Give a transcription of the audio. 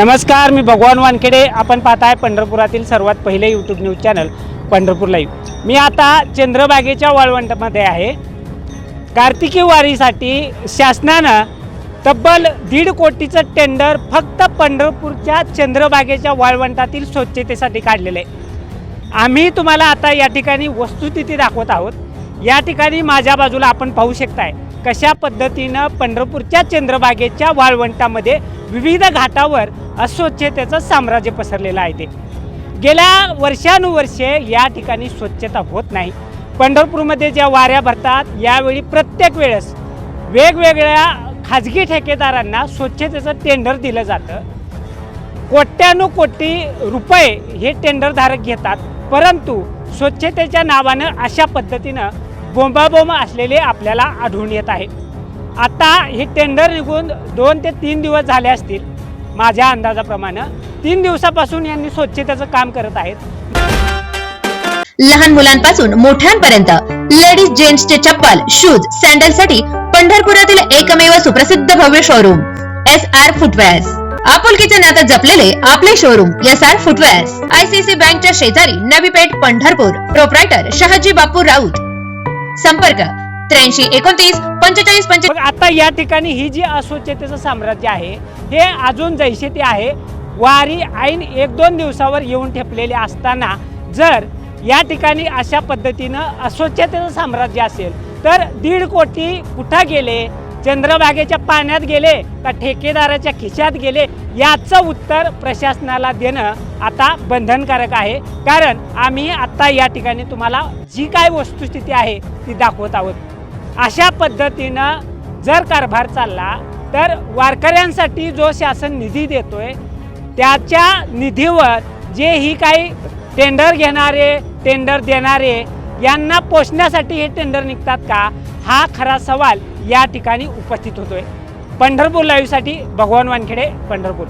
नमस्कार मी भगवान वानखेडे. आपण पाहताय पंढरपुरातील सर्वात पहिले YouTube news channel Pandharpur live मी आता चंद्रबागेच्या वाळवंटामध्ये आहे. कार्तिकी वारीसाठी शासनानं तब्बल दीड कोटीचं टेंडर फक्त पंढरपूरच्या चंद्रबागेच्या वाळवंटातील स्वच्छतेसाठी काढलेलं आहे. आम्ही तुम्हाला आता या ठिकाणी वस्तुस्थिती दाखवत आहोत. या ठिकाणी माझ्या बाजूला आपण पाहू शकताय कशा पद्धतीनं पंढरपूरच्या चंद्रबागेच्या वाळवंटामध्ये विविध घाटावर अस्वच्छतेचं साम्राज्य पसरलेलं आहे ते. गेल्या वर्षानुवर्षे या ठिकाणी स्वच्छता होत नाही. पंढरपूरमध्ये ज्या वाऱ्या भरतात यावेळी प्रत्येक वेळेस वेगवेगळ्या खाजगी ठेकेदारांना स्वच्छतेचं टेंडर दिलं जातं. कोट्यानुकोटी रुपये हे टेंडरधारक घेतात परंतु स्वच्छतेच्या नावानं अशा पद्धतीनं बोंबाबोंब असलेले आपल्याला आढळून येत आहे. आता हे टेंडर निघून दोन ते तीन दिवस झाले असतील माझ्या अंदाजाप्रमाणे. तीन दिवसापासून यांनी स्वच्छतेचं काम करत आहेत. लहान मुलांपासून मोठ्यांपर्यंत लेडीज जेंट्सचे चप्पल शूज सॅन्डलसाठी पंढरपुरातील एकमेव सुप्रसिद्ध भव्य शोरूम एस आर फुटवेअर्स आपुलकीचे नात्यात जपलेले आपले showroom S R footwears ICC बँकच्या शेजारी नवी पेठ पंढरपूर. प्रोप्रायटर शहाजी बापू राऊत. संपर्क त्र्याऐंशी एकोणतीस पंचेचाळीस पंचे आता या ठिकाणी ही जी अस्वच्छतेचं साम्राज्य आहे हे अजून जैसे ते आहे वारी ऐन एक दोन दिवसावर येऊन ठेपलेले असताना जर या ठिकाणी अशा पद्धतीनं अस्वच्छतेचं साम्राज्य असेल तर दीड कोटी कुठं गेले? चंद्रभागेच्या पाण्यात गेले का ठेकेदाराच्या खिशात गेले? याचं उत्तर प्रशासनाला देणं आता बंधनकारक आहे. कारण आम्ही आत्ता या ठिकाणी तुम्हाला जी काय वस्तुस्थिती आहे ती दाखवत आहोत. अशा पद्धतीनं जर कारभार चालला तर वारकऱ्यांसाठी जो शासन निधी देतोय त्याच्या निधीवर जे ही काही टेंडर घेणारे टेंडर देणारे यांना पोचण्यासाठी हे टेंडर निघतात का? हा खरा सवाल या ठिकाणी उपस्थित होतोय. पंढरपूर लाईव्हसाठी भगवान वानखेडे पंढरपूर.